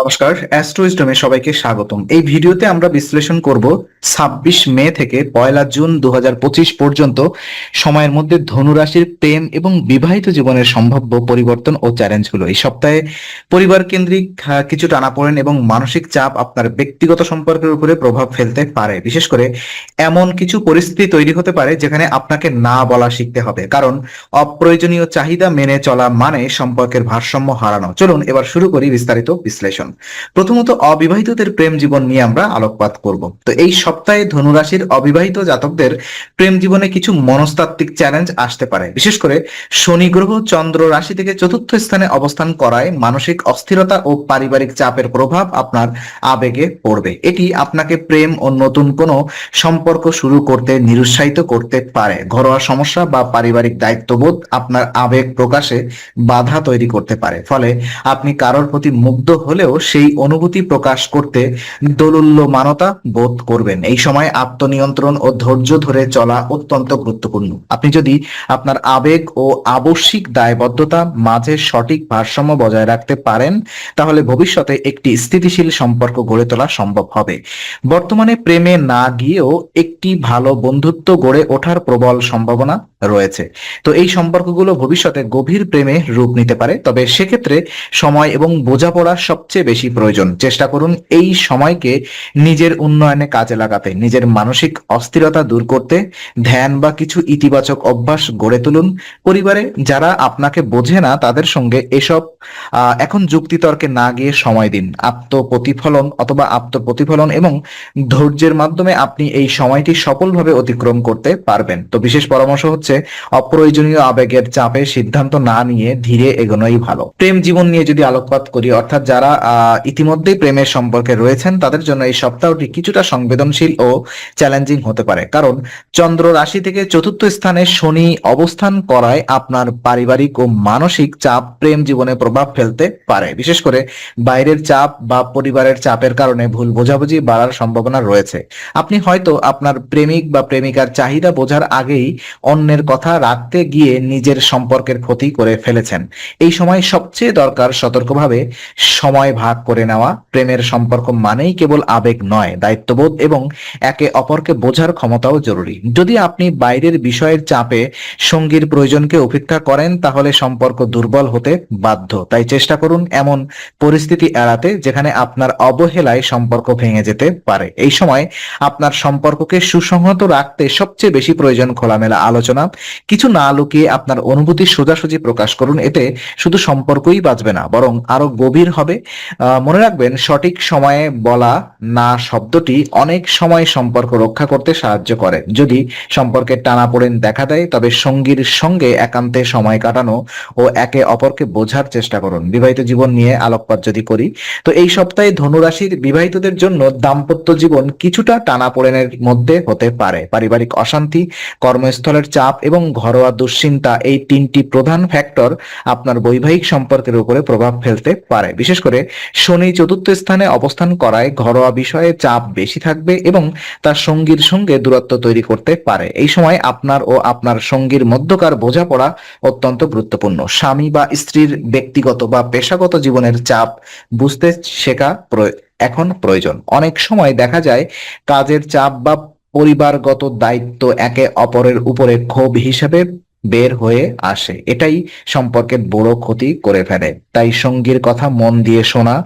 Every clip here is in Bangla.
নমস্কার অ্যাস্ট্রোইজডমে সবাইকে স্বাগতম। এই ভিডিওতে আমরা বিশ্লেষণ করব ছাব্বিশ মে থেকে পয়লা জুন দু হাজার পঁচিশ পর্যন্ত সময়ের মধ্যে ধনুরাশির প্রেম এবং বিবাহিত জীবনের সম্ভাব্য পরিবর্তন ও চ্যালেঞ্জগুলো এই সপ্তাহে পরিবার কেন্দ্রিক কিছু টানাপোড়েন এবং মানসিক চাপ আপনার ব্যক্তিগত সম্পর্কের উপরে প্রভাব ফেলতে পারে। বিশেষ করে এমন কিছু পরিস্থিতি তৈরি হতে পারে যেখানে আপনাকে না বলা শিখতে হবে। কারণ অপ্রয়োজনীয় চাহিদা মেনে চলা মানে সম্পর্কের ভারসাম্য হারানো। চলুন এবার শুরু করি বিস্তারিত বিশ্লেষণ। প্রথমত অবিবাহিতদের প্রেম জীবন নিয়ে আমরা আলোকপাত করব। তো এই সপ্তাহে ধনুরাশির অবিবাহিত জাতকদের প্রেম জীবনে কিছু মনস্তাত্ত্বিক চ্যালেঞ্জ আসতে পারে। বিশেষ করে শনি, গ্রহ, চন্দ্র রাশি থেকে চতুর্থ স্থানে অবস্থান করায় মানসিক অস্থিরতা ও পারিবারিক চাপের প্রভাব আপনার আবেগে পড়বে। এটি আপনাকে প্রেম ও নতুন কোনো সম্পর্ক শুরু করতে, নিরুৎসাহিত করতে পারে। ঘরোয়া সমস্যা বা পারিবারিক দায়িত্ববোধ আপনার আবেগ প্রকাশে বাধা তৈরি করতে পারে। ফলে আপনি কারোর প্রতি মুগ্ধ হলেও সেই অনুভূতি প্রকাশ করতে দোলুল্যমানতা বোধ করবেন। এই সময় আত্মনিয়ন্ত্রণ ও ধৈর্য ধরে চলা অত্যন্ত গুরুত্বপূর্ণ। আপনি যদি আপনার আবেগ ও আবশ্যিক দায়বদ্ধতা মাঝে সঠিক ভারসাম্য বজায় রাখতে পারেন, তাহলে ভবিষ্যতে একটি স্থিতিশীল সম্পর্ক গড়ে তোলা সম্ভব হবে। বর্তমানে প্রেমে না গিয়েও একটি ভালো বন্ধুত্ব গড়ে ওঠার প্রবল সম্ভাবনা রয়েছে। তো এই সম্পর্কগুলো ভবিষ্যতে গভীর প্রেমে রূপ নিতে পারে। তবে সেক্ষেত্রে সময় এবং বোঝাপড়া সবচেয়ে বেশি প্রয়োজন। চেষ্টা করুন এই সময়কে নিজের উন্নয়নে কাজে লাগাতে, নিজের মানসিক অস্থিরতা দূর করতে, ধ্যান বা কিছু ইতিবাচক অভ্যাস গড়ে তুলুন। পরিবারে যারা আপনাকে বোঝে না, তাদের সঙ্গে এসব এখন যুক্তিতর্কে না গিয়ে সময় দিন। আত্মপ্রতিফলন অথবা আত্মপ্রতিফলন এবং ধৈর্যের মাধ্যমে আপনি এই সময়টি সফলভাবে অতিক্রম করতে পারবেন। তো বিশেষ পরামর্শ হচ্ছে অপ্রয়োজনীয় আবেগের চাপে সিদ্ধান্ত না নিয়ে ধীরে এগোনোই ভালো। প্রেম জীবন নিয়ে যদি আলোকপাত করি, অর্থাৎ যারা ইতিমধ্যেই প্রেমের সম্পর্কে রয়েছেন, তাদের জন্য এই সপ্তাহটি কিছুটা সংবেদনশীল ও চ্যালেঞ্জিং হতে পারে। কারণ চন্দ্র রাশি থেকে চতুর্থ স্থানে শনি অবস্থান করায় আপনার পারিবারিক ও মানসিক চাপ প্রেম জীবনে প্রভাব ফেলতে পারে। বিশেষ করে বাইরের চাপ বা পরিবারের চাপের কারণে ভুল বোঝাবুঝি বাড়ার সম্ভাবনা রয়েছে। আপনি হয়তো আপনার প্রেমিক বা প্রেমিকার চাহিদা বোঝার আগেই অন্যের কথা রাখতে গিয়ে নিজের সম্পর্কের ক্ষতি করে ফেলেছেন। এই সময় সবচেয়ে দরকার সতর্কভাবে সময় ভাগ করে নেওয়া। প্রেমের সম্পর্ক মানেই কেবল আবেগ নয়, দায়িত্ববোধ এবং একে অপরকে বোঝার ক্ষমতাও জরুরি। যদি আপনি বাইরের বিষয়ের চাপে সঙ্গীর প্রয়োজনকে উপেক্ষা করেন, তাহলে সম্পর্ক দুর্বল হতে বাধ্য। তাই চেষ্টা করুন এমন পরিস্থিতি এড়াতে, যেখানে আপনার অবহেলায় সম্পর্ক ভেঙে যেতে পারে। এই সময় আপনার সম্পর্ককে সুসংহত রাখতে সবচেয়ে বেশি প্রয়োজন খোলামেলা আলোচনা কিছু না লুকিয়ে আপনার অনুভূতি সোজাসুজি প্রকাশ করুন, এতে শুধু সম্পর্কই বাঁচবে না, বরং আরও গভীর হবে। মনে রাখবেন, সঠিক সময়ে বলা না শব্দটি অনেক সময় সম্পর্ক রক্ষা করতে সাহায্য করে। যদি সম্পর্কের টানাপোড়েন দেখা দেয়, তবে সঙ্গীর সঙ্গে একান্তে সময় কাটানো ও একে অপরকে বোঝার চেষ্টা করুন। বিবাহিত জীবন নিয়ে আলোকপাত যদি করি, তো এই সপ্তাহে ধনুরাশির বিবাহিতদের জন্য দাম্পত্য জীবন কিছুটা টানাপোড়েনের মধ্যে হতে পারে। পারিবারিক অশান্তি, কর্মস্থলের চাপ এবং ঘরোয়া দুশ্চিন্তা এই তিনটি প্রধান ফ্যাক্টর আপনার বৈবাহিক সম্পর্কের উপরে প্রভাব ফেলতে পারে। বিশেষ করে শনি চতুর্থ স্থানে অবস্থান করায় ঘরোয়া বিষয়ে চাপ বেশি থাকবে এবং তার সঙ্গীর সঙ্গে দূরত্ব তৈরি করতে পারে। এই সময় আপনার ও আপনার সঙ্গীর মধ্যকার বোঝাপড়া অত্যন্ত গুরুত্বপূর্ণ। স্বামী বা স্ত্রীর ব্যক্তিগত বা পেশাগত জীবনের চাপ বুঝতে শেখা এখন প্রয়োজন। অনেক সময় দেখা যায় কাজের চাপ বা পরিবারগত দায়িত্ব একে অপরের উপরে ক্ষোভ হিসেবে বের হয়ে আসে। এটাই সম্পর্কের বড় ক্ষতি করে ফেলে। তাই সঙ্গীর কথা মন দিয়ে শোনা,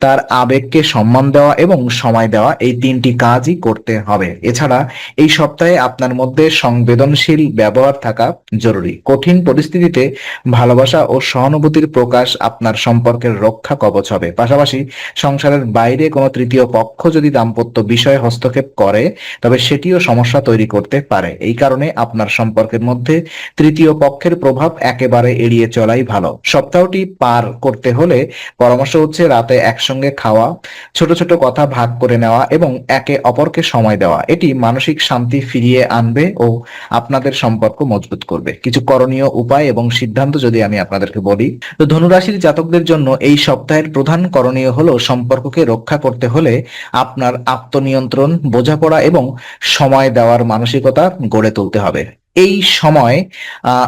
তার আবেগকে সম্মান দেওয়া এবং সময় দেওয়া এই তিনটি কাজই করতে হবে। এছাড়া এই সপ্তাহে আপনার মধ্যে সংবেদনশীল ব্যবহার থাকা জরুরি। কঠিন পরিস্থিতিতে ভালোবাসা ও সহানুভূতির প্রকাশ আপনার সম্পর্কের রক্ষা কবচ হবে। পাশাপাশি সংসারের বাইরে কোনো তৃতীয় পক্ষ যদি দাম্পত্য বিষয়ে হস্তক্ষেপ করে, তবে সেটিও সমস্যা তৈরি করতে পারে। এই কারণে আপনার সম্পর্কের মধ্যে তৃতীয় পক্ষের প্রভাব একেবারে এড়িয়ে চলাই ভালো। সপ্তাহটি পার করতে হলে পরামর্শ হচ্ছে রাতে একসঙ্গে খাওয়া, ছোট ছোট কথা ভাগ করে নেওয়া এবং একে অপরকে সময় দেওয়া। এটি মানসিক শান্তি ফিরিয়ে আনবে ও আপনাদের সম্পর্ক মজবুত করবে। কিছু করণীয় উপায় এবং সিদ্ধান্ত যদি আমি আপনাদেরকে বলি, তো ধনুরাশির জাতকদের জন্য এই সপ্তাহের প্রধান করণীয় হলো সম্পর্ককে রক্ষা করতে হলে আপনার আত্মনিয়ন্ত্রণ, বোঝাপড়া এবং সময় দেওয়ার মানসিকতা গড়ে তুলতে হবে। এই সময়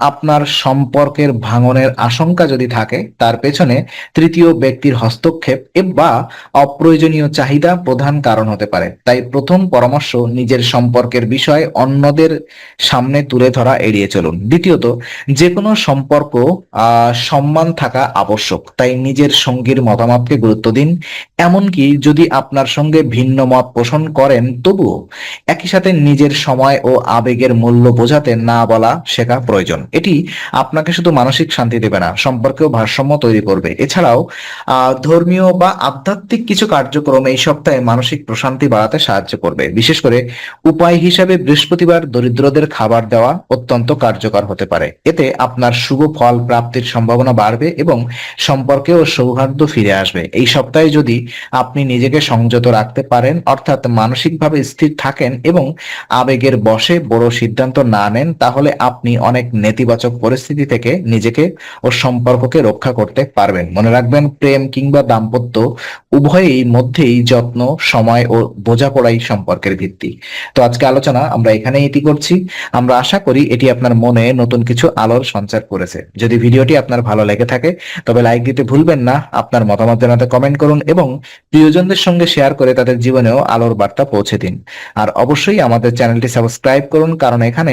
আপনার সম্পর্কের ভাঙনের আশঙ্কা যদি থাকে, তার পেছনে তৃতীয় ব্যক্তির হস্তক্ষেপ বা অপ্রয়োজনীয় চাহিদা প্রধান কারণ হতে পারে। তাই প্রথম পরামর্শ নিজের সম্পর্কের বিষয় অন্যদের সামনে তুলে ধরা এড়িয়ে চলুন। দ্বিতীয়ত যে কোনো সম্পর্ক সম্মান থাকা আবশ্যক। তাই নিজের সঙ্গীর মতামতকে গুরুত্ব দিন। এমনকি যদি আপনার সঙ্গে ভিন্ন মত পোষণ করেন, তবুও একই সাথে নিজের সময় ও আবেগের মূল্য বোঝাতে না বলা শেখা প্রয়োজন। এটি আপনাকে শুধু মানসিক শান্তি দেবে না, সম্পর্কেও ভারসাম্য তৈরি করবে। এছাড়াও ধর্মীয় বা আধ্যাত্মিক কিছু কার্যক্রম এই সপ্তাহে মানসিক প্রশান্তি বাড়াতে সাহায্য করবে। বিশেষ করে উপায় হিসাবে বৃহস্পতিবার দরিদ্রদের খাবার দেওয়া অত্যন্ত কার্যকর হতে পারে। এতে আপনার শুভ ফল প্রাপ্তির সম্ভাবনা বাড়বে এবং সম্পর্কেও সৌহার্দ্য ফিরে আসবে। এই সপ্তাহে যদি আপনি নিজেকে সংযত রাখতে পারেন, অর্থাৎ মানসিকভাবে স্থির থাকেন এবং আবেগের বশে বড় সিদ্ধান্ত না নেন তাহলে আপনি অনেক নেতিবাচক পরিস্থিতি থেকে নিজেকে ও সম্পর্ককে রক্ষা করতে পারবেন। মনে রাখবেন, প্রেম কিংবা দাম্পত্য উভয়েই মধ্যেই যত্ন, সময় ও বোঝাপড়াই সম্পর্কের ভিত্তি। তো আজকে আলোচনা, আমরা এখানে এটি করছি। আমরা আশা করি এটি আপনার মনে নতুন কিছু আলোর সঞ্চার করেছে। যদি ভিডিওটি আপনার ভালো লেগে থাকে, তবে লাইক দিতে ভুলবেন না, আপনার মতামত জানাতে কমেন্ট করুন এবং প্রিয়জনদের সঙ্গে শেয়ার করে তাদের জীবনেও আলোর বার্তা পৌঁছে দিন। আর অবশ্যই আমাদের চ্যানেলটি সাবস্ক্রাইব করুন, কারণ এখানে